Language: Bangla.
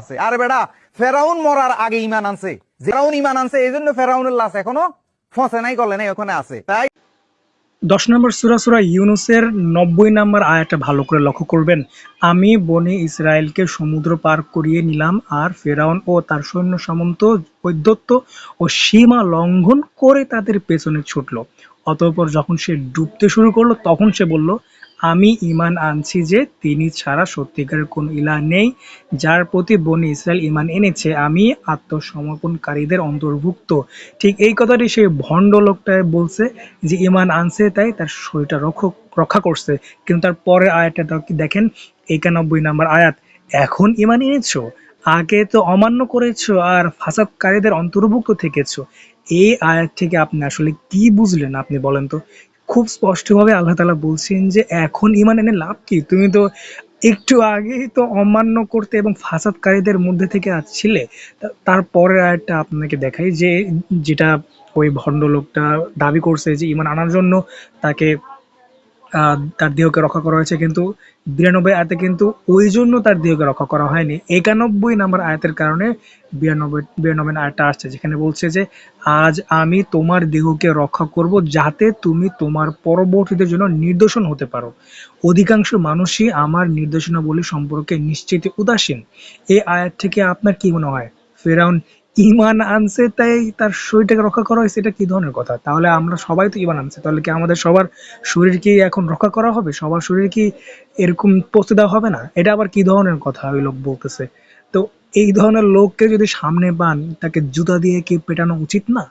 আছে। আরে বেটা ফেরাউন মরার আগে ইমান আনছে। ফেরাউন ইমান আনছে, এই জন্য ফেরাউনের লাশ এখনও ফসে নাই করলে নাই, ওখানে আছে। তাই দশ নম্বর সুরা সুরা ইউনুসের নব্বই নম্বর আয়াতটা ভালো করে লক্ষ্য করবেন। আমি বনে ইসরায়েলকে সমুদ্র পার করিয়ে নিলাম, আর ফেরাউন ও তার সৈন্য সামন্ত বৈদ্যত্ব ও সীমা লঙ্ঘন করে তাদের পেছনে ছুটলো। অতঃপর যখন সে ডুবতে শুরু করল, তখন সে বলল আমি ইমান আনছি যে তিনি ছাড়া সত্যিকারের কোন ইলা নেই, যার প্রতি বনি ইসরায়েল ইমান এনেছে। আমি আত্মসমর্পণকারীদের অন্তর্ভুক্ত। ঠিক এই কথাটি সেই ভণ্ড লোকটায় বলছে যে ইমান আনছে, তাই তার শরীরটা রক্ষ রক্ষা করছে। কিন্তু তার পরের আয়াতটা দেখ- দেখেন? একানব্বই নাম্বার আয়াত, এখন ইমান এনেছো? আগে তো অমান্য করেছ আর ফাসাদকারীদের অন্তর্ভুক্ত থেকেছো। এই আয়াত থেকে আপনি আসলে কি বুঝলেন আপনি বলেন তো? খুব স্পষ্টভাবে আল্লাহ তালা বলছেন যে এখন ইমান এনে লাভ কি? তুমি তো একটু আগেই তো অমান্য করতে এবং ফাসাদকারীদের মধ্যে থেকে আসছিলে তারপরের আয়টা আপনাকে দেখাই যে যেটা ওই ভণ্ড লোকটা দাবি করছে যে ইমান আনার জন্য তাকে তার দেহকে রক্ষা করা হয়েছে, কিন্তু বিরানব্বই আয়াতে কিন্তু ওই জন্য তার দেহকে রক্ষা করা হয়নি। একানব্বই নাম্বার আয়াতের কারণে বিরানব্বই বিরানব্বই আয়াতটা আসছে, যেখানে বলছে যে, আজ আমি তোমার দেহকে রক্ষা করব যাতে তুমি তোমার পরবর্তীদের জন্য নির্দোষণ হতে পারো। অধিকাংশ মানুষই আমার নির্দেশনাবলী সম্পর্কে নিশ্চিত উদাসীন। এই আয়াত থেকে আপনার কি মনে হয়? ফেরাউন ইমান আনছে, তাই তার শরীরটাকে রক্ষা করা হয়েছে, এটা কি ধরনের কথা? তাহলে আমরা সবাই তো ইমান আনছে, তাহলে কি আমাদের সবার শরীর কি এখন রক্ষা করা হবে? সবার শরীর কি এরকম পৌঁছে দেওয়া হবে না? এটা আবার কি ধরনের কথা? ওই লোক বলতেছে। তো এই ধরনের লোককে যদি সামনে পান তাকে জুতা দিয়ে কি পেটানো উচিত না?